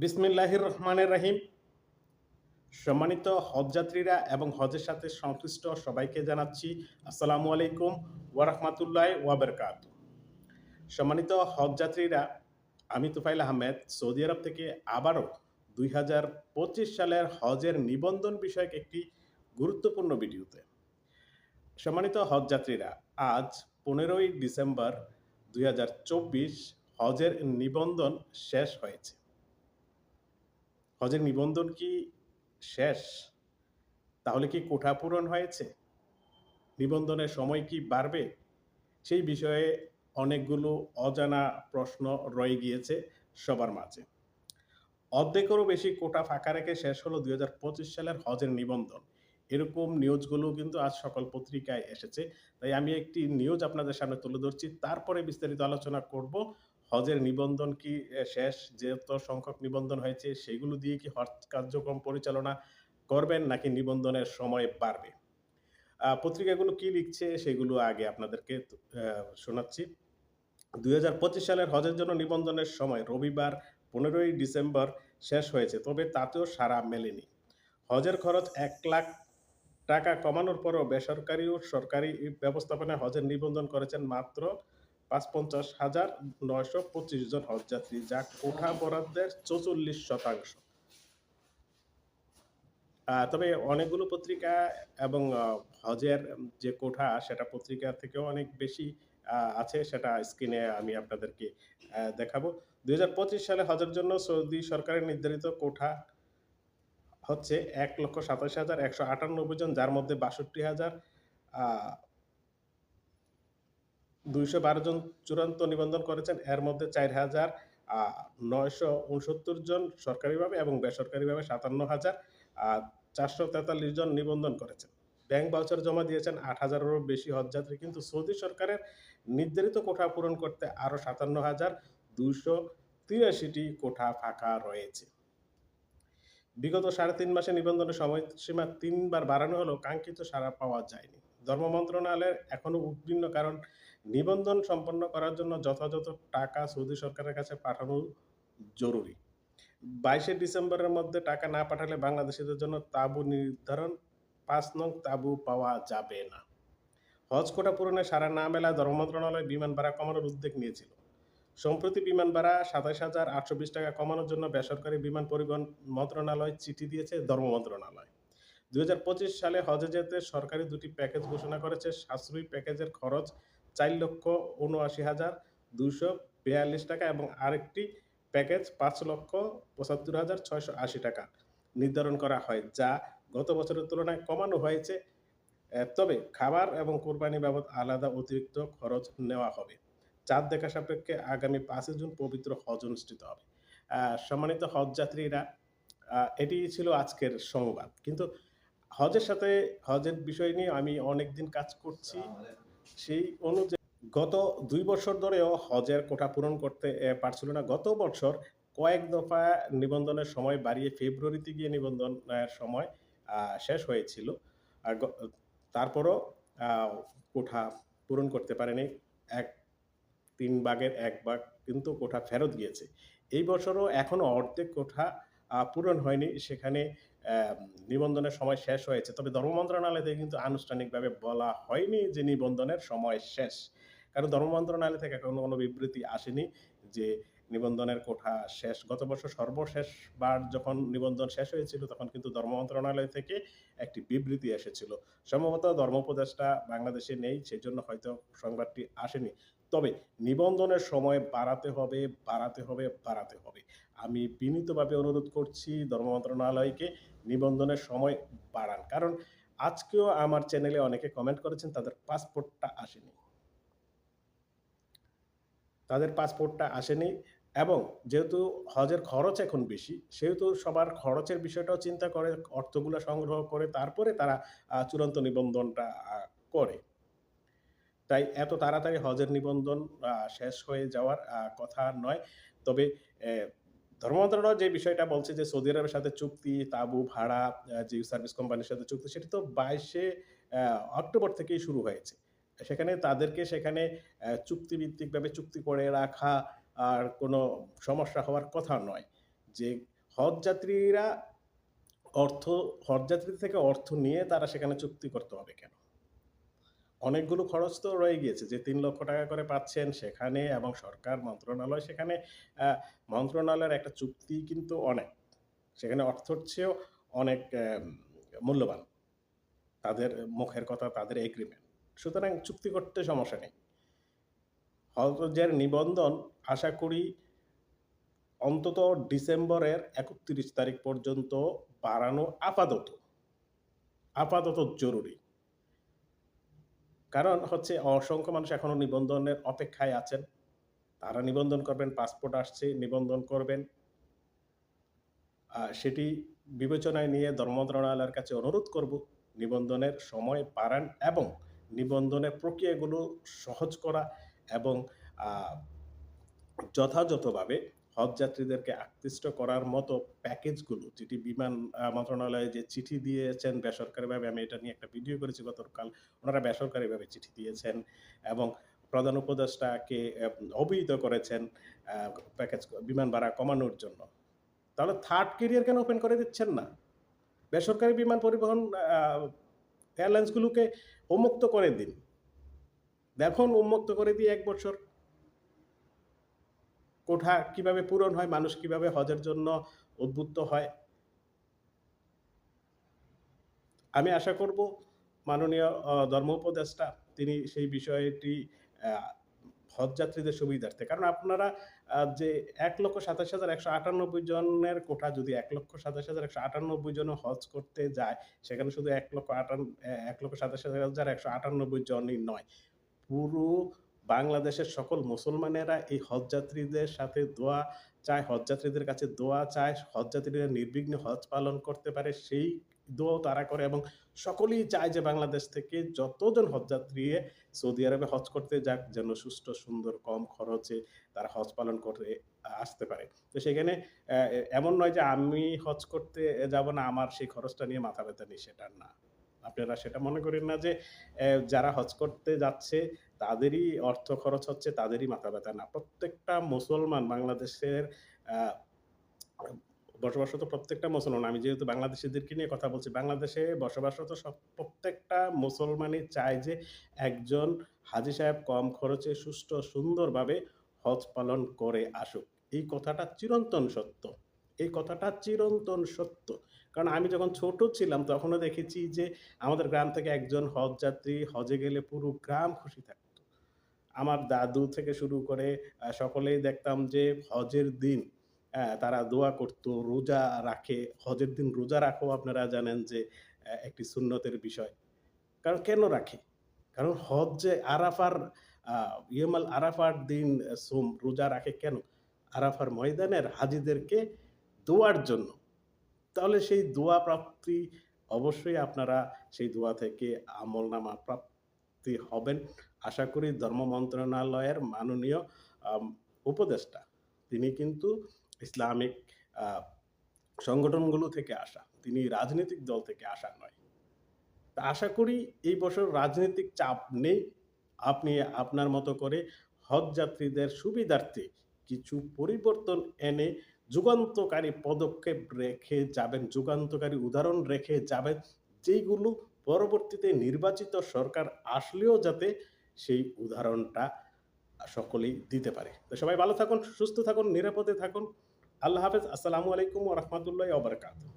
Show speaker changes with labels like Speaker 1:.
Speaker 1: বিসমিল্লাহির রহমানের রাহিম। সম্মানিত হজযাত্রীরা এবং হজের সাথে সংশ্লিষ্ট সবাইকে জানাচ্ছি আসসালামু আলাইকুম ওয়ারহমাতুল্লাহ ওয়াবারকাত। সম্মানিত হজযাত্রীরা, আমি তুফাইল আহমেদ, সৌদি আরব থেকে আবারও দুই হাজার পঁচিশ সালের হজের নিবন্ধন বিষয়ক একটি গুরুত্বপূর্ণ ভিডিওতে। সম্মানিত হজযাত্রীরা, আজ পনেরোই ডিসেম্বর দুই হাজার চব্বিশ হজের নিবন্ধন শেষ হয়েছে। হজের নিবন্ধন কি শেষ? তাহলে কি কোঠা পূরণ হয়েছে? নিবন্ধনের সময় কি বাড়বে? সেই বিষয়ে অনেকগুলো অজানা প্রশ্ন রয়ে গিয়েছে সবার মাঝে। অর্ধেকেরও বেশি কোটা ফাঁকা রেখে শেষ হলো দুই হাজার পঁচিশ সালের হজের নিবন্ধন। এরকম নিউজগুলো কিন্তু আজ সকল পত্রিকায় এসেছে। তাই আমি একটি নিউজ আপনাদের সামনে তুলে ধরছি। তারপরে বিস্তারিত আলোচনা করব হজের নিবন্ধন কি শেষ? যত সংখ্যক নিবন্ধন হয়েছে, সেগুলো দিয়ে কি হজ কার্যক্রম পরিচালনা করবেন নাকি নিবন্ধনের সময় বাড়বে? পত্রিকাগুলো কি লিখছে, সেগুলো আগে আপনাদেরকে শোনাচ্ছি। দু হাজার পঁচিশ সালের হজের জন্য নিবন্ধনের সময় রবিবার, পনেরোই ডিসেম্বর শেষ হয়েছে, তবে তাতেও সারা মেলেনি। হজের খরচ এক লাখ টাকা কমানোর পরও বেসরকারি ও সরকারি ব্যবস্থাপনায় হজের নিবন্ধন করেছেন মাত্র পাঁচ পঞ্চাশ হাজার নয়শো পঁচিশ জন হজযাত্রী, যা কোঠা বরাদ্দের চৌচল্লিশ শতাংশ। তবে অনেকগুলো পত্রিকা এবং হজের যে কোঠা, সেটা পত্রিকা থেকেও অনেক বেশি আছে, সেটা স্ক্রিনে আমি আপনাদেরকে দেখাবো। দুই হাজার পঁচিশ সালে হজের জন্য সৌদি সরকারের নির্ধারিত কোঠা হচ্ছে এক লক্ষ সাতাশ হাজার একশো আটানব্বই জন, যার মধ্যে বাষট্টি হাজার দুইশো বারো জন চূড়ান্ত নিবন্ধন করেছেন। এর মধ্যে চার হাজার নয়শো উনসত্তর জন সরকারিভাবে এবং বেসরকারিভাবে সাতান্ন হাজার চারশো তেতাল্লিশ জন নিবন্ধন করেছেন। ব্যাংক বাউচার জমা দিয়েছেন আট হাজারেরও বেশি হজযাত্রী, কিন্তু সৌদি সরকারের নির্ধারিত কোঠা পূরণ করতে আরও সাতান্ন হাজার দুইশো তিরাশিটি কোঠা ফাঁকা রয়েছে। বিগত সাড়ে তিন মাসে নিবন্ধনের সময়সীমা তিনবার বাড়ানো হলেও কাঙ্ক্ষিত সাড়া পাওয়া যায়নি। ধর্ম মন্ত্রণালয়ের এখনও উদ্বিগ্ন কারণ নিবন্ধন সম্পন্ন করার জন্য যথাযথ টাকা সৌদি সরকারের কাছে পাঠানো জরুরি। বাইশে ডিসেম্বরের মধ্যে টাকা না পাঠালে বাংলাদেশিদের জন্য তাবু নির্ধারণ, পাঁচ নং তাবু পাওয়া যাবে না। হজ কোটা পূরণে সারা না মেলায় ধর্ম মন্ত্রণালয় বিমান ভাড়া কমানোর উদ্যোগ নিয়েছিল। সম্প্রতি বিমান ভাড়া সাতাশ হাজার আটশো বিশ টাকা কমানোর জন্য বেসরকারি বিমান পরিবহন মন্ত্রণালয় চিঠি দিয়েছে ধর্ম মন্ত্রণালয়। দুই হাজার পঁচিশ সালে হজে যেতে সরকারি দুটি প্যাকেজ ঘোষণা করেছে, সাশ্রয়ী প্যাকেজের খরচ চার লক্ষ উনআশি হাজার দুশো বিয়াল্লিশ টাকা এবং আরেকটি প্যাকেজ পাঁচ লক্ষ পঁচাত্তর হাজার ছয়শো আশি টাকা নির্ধারণ করা হয়, যা গত বছরের তুলনায় কমানো হয়েছে। তবে খাবার এবং কোরবানি বাবদ আলাদা অতিরিক্ত খরচ নেওয়া হবে। চাঁদ দেখা সাপেক্ষে আগামী পাঁচই জুন পবিত্র হজ অনুষ্ঠিত হবে। সম্মানিত হজ যাত্রীরা এটি ছিল আজকের সংবাদ। কিন্তু হজের সাথে হজের বিষয় নিয়ে আমি অনেক দিন কাজ করছি। সেই অনুযায়ী গত দুই বছর ধরেও হজের কোটা পূরণ করতে পারছিল না। গত বছর কয়েক দফা নিবন্ধনের সময় বাড়িয়ে ফেব্রুয়ারিতে গিয়ে নিবন্ধনের সময় শেষ হয়েছিল। আর তারপরও কোঠা পূরণ করতে পারেনি। এক, তিন ভাগের এক ভাগ কিন্তু কোঠা ফেরত গিয়েছে। এই বছরও এখনও অর্ধেক কোঠা পূরণ হয়নি। সেখানে নিবন্ধনের সময় শেষ হয়েছে। তবে ধর্ম মন্ত্রণালয় থেকে কিন্তু আনুষ্ঠানিকভাবে বলা হয়নি যে নিবন্ধনের সময় শেষ। কারণ ধর্ম মন্ত্রণালয় থেকে এখনও কোনো বিবৃতি আসেনি যে নিবন্ধনের কোঠা শেষ। গত বছর সর্বশেষবার যখন নিবন্ধন শেষ হয়েছিল, তখন কিন্তু ধর্ম মন্ত্রণালয় থেকে একটি বিবৃতি এসেছিল। সম্ভবত ধর্ম উপদেষ্টা বাংলাদেশে নেই সেই জন্য হয়তো সংবাদটি আসেনি। তবে নিবন্ধনের সময় বাড়াতে হবে বাড়াতে হবে বাড়াতে হবে। আমি বিনীতভাবে অনুরোধ করছি ধর্ম মন্ত্রণালয়কে নিবন্ধনের সময় বাড়ান। কারণ আজকেও আমার চ্যানেলে অনেকে কমেন্ট করেছেন, তাদের পাসপোর্টটা আসেনি। তাদের পাসপোর্টটা আসেনি এবং যেহেতু হজের খরচ এখন বেশি, সেহেতু সবার খরচের বিষয়টাও চিন্তা করে, অর্থগুলো সংগ্রহ করে, তারপরে তারা চূড়ান্ত নিবন্ধনটা করে। তাই এত তাড়াতাড়ি হজের নিবন্ধন শেষ হয়ে যাওয়ার কথা নয়। তবে ধর্ম মন্ত্রণালয় যে বিষয়টা বলছে যে সৌদি আরবের সাথে চুক্তি, তাবু, ভাড়া যে সার্ভিস কোম্পানির সাথে চুক্তি, সেটি তো বাইশে অক্টোবর থেকেই শুরু হয়েছে সেখানে তাদেরকে সেখানে চুক্তিভিত্তিকভাবে চুক্তি করে রাখা আর কোনো সমস্যা হওয়ার কথা নয় যে হজ যাত্রীরা অর্থ, হজ যাত্রী থেকে অর্থ নিয়ে তারা সেখানে চুক্তি করতে হবে কেন? অনেকগুলো খরচ তো রয়ে গিয়েছে যে তিন লক্ষ টাকা করে পাচ্ছেন সেখানে এবং সরকার মন্ত্রণালয় সেখানে মন্ত্রণালয়ের একটা চুক্তি কিন্তু অনেক। সেখানে অর্থের চেয়েও অনেক মূল্যবান। তাদের মুখের কথা, তাদের এগ্রিমেন্ট। সুতরাং চুক্তি করতে সমস্যা নেই। হজের নিবন্ধন আশা করি অন্তত ডিসেম্বরের ৩১ তারিখ পর্যন্ত বাড়ানো আপাতত, আপাতত জরুরি। কারণ হচ্ছে অসংখ্য মানুষ এখনও নিবন্ধনের অপেক্ষায় আছেন। তারা নিবন্ধন করবেন, পাসপোর্ট আসছে, নিবন্ধন করবেন। সেটি বিবেচনায় নিয়ে ধর্ম মন্ত্রণালয়ের কাছে অনুরোধ করব, নিবন্ধনের সময় বাড়ান এবং নিবন্ধনের প্রক্রিয়াগুলো সহজ করা এবং যথাযথভাবে হজ যাত্রীদেরকে আকৃষ্ট করার মতো প্যাকেজগুলো, যেটি বিমান মন্ত্রণালয়ে যে চিঠি দিয়েছেন বেসরকারিভাবে, আমি এটা নিয়ে একটা ভিডিও করেছি গতকাল। উনারা বেসরকারিভাবে চিঠি দিয়েছেন এবং প্রধান উপদেষ্টাকে অবহিত করেছেন প্যাকেজ, বিমান ভাড়া কমানোর জন্য। তাহলে থার্ড কেরিয়ার কেন ওপেন করে দিচ্ছেন না? বেসরকারি বিমান পরিবহন আ এয়ারলাইন্স গুলোকে উন্মুক্ত করে দিন। দেখুন, উন্মুক্ত করে দিয়ে এক বছর কোঠা কীভাবে পূরণ হয়, মানুষ কীভাবে হজের জন্য উদ্বুদ্ধ হয়। আমি আশা করব মাননীয় ধর্ম উপদেষ্টা তিনি সেই বিষয়টি আ হজ যাত্রীদের সুবিধার্থে। কারণ আপনারা যে এক লক্ষ সাতাশ হাজার একশো আটানব্বই জনের কোঠা যদি এক লক্ষ সাতাশ হাজার একশো আটানব্বই জন হজ করতে যায়, সেখানে শুধু এক লক্ষ আটান এক লক্ষ সাতাশ হাজার একশো আটানব্বই জনই নয়। পুরো বাংলাদেশের সকল মুসলমানেরা এই হজযাত্রীদের সাথে দোয়া চায়, হজযাত্রীদের কাছে দোয়া চায়, হজযাত্রীরা নির্বিঘ্নে হজ পালন করতে পারে সেই দোয়াও তারা করে এবং সকলেই চায় যে বাংলাদেশ থেকে যতজন হজযাত্রী সৌদি আরবে হজ করতে যাক যেন সুষ্ঠু, সুন্দর, কম খরচে তারা হজ পালন করে আসতে পারে। তো সেখানে এমন নয় যে আমি হজ করতে যাব না, আমার সেই খরচটা নিয়ে মাথা ব্যথা নেই, সেটা না। আপনারা সেটা মনে করেন না যে যারা হজ করতে যাচ্ছে তাদেরই অর্থ খরচ হচ্ছে, তাদেরই মাথা ব্যথা না। প্রত্যেকটা মুসলমান বাংলাদেশের বসবাসরত প্রত্যেকটা মুসলমান, আমি যেহেতু বাংলাদেশীদেরকে নিয়ে কথা বলছি, বাংলাদেশে বসবাসরত সব প্রত্যেকটা মুসলমানই চায় যে একজন হাজি সাহেব কম খরচে সুষ্ঠু সুন্দরভাবে হজ পালন করে আসুক। এই কথাটা চিরন্তন সত্য। এই কথাটা চিরন্তন সত্য। কারণ আমি যখন ছোট ছিলাম তখনও দেখেছি যে আমাদের গ্রাম থেকে একজন হজ যাত্রী হজে গেলে পুরো গ্রাম খুশি থাকত। আমার দাদু থেকে শুরু করে সকলেই দেখতাম যে হজের দিন তারা দোয়া করত, রোজা রাখে। হজের দিন রোজা রাখাও আপনারা জানেন যে একটি সুন্নতের বিষয়। কারণ কেন রাখে? কারণ হজ যে আরাফার ইয়মাল আরাফার দিন সোম রোজা রাখে কেন? আরাফার ময়দানের হাজিদেরকে দোয়ার জন্য। তাহলে সেই দোয়া প্রাপ্তি অবশ্যই আপনারা সেই দোয়া থেকে আমল নামা প্রাপ্তি হবেন। আশা করি ধর্ম মন্ত্রণালয়ের মাননীয় উপদেষ্টা তিনি কিন্তু ইসলামিক সংগঠনগুলো থেকে আসা। তিনি রাজনৈতিক দল থেকে আসা নয়। তা আশা করি এই বছর রাজনৈতিক চাপ নেই। আপনি আপনার মতো করে হজ যাত্রীদের সুবিধার্থে কিছু পরিবর্তন এনে যুগান্তকারী পদক্ষেপ রেখে যাবেন, যুগান্তকারী উদাহরণ রেখে যাবেন, যেইগুলো পরবর্তীতে নির্বাচিত সরকার আসলেও যাতে সেই উদাহরণটা সকলেই দিতে পারে। তো সবাই ভালো থাকুন, সুস্থ থাকুন, নিরাপদে থাকুন। আল্লাহ হাফেজ। আসসালামু আলাইকুম ও রহমতুল্লাহ ওয়া বারাকাতুহু।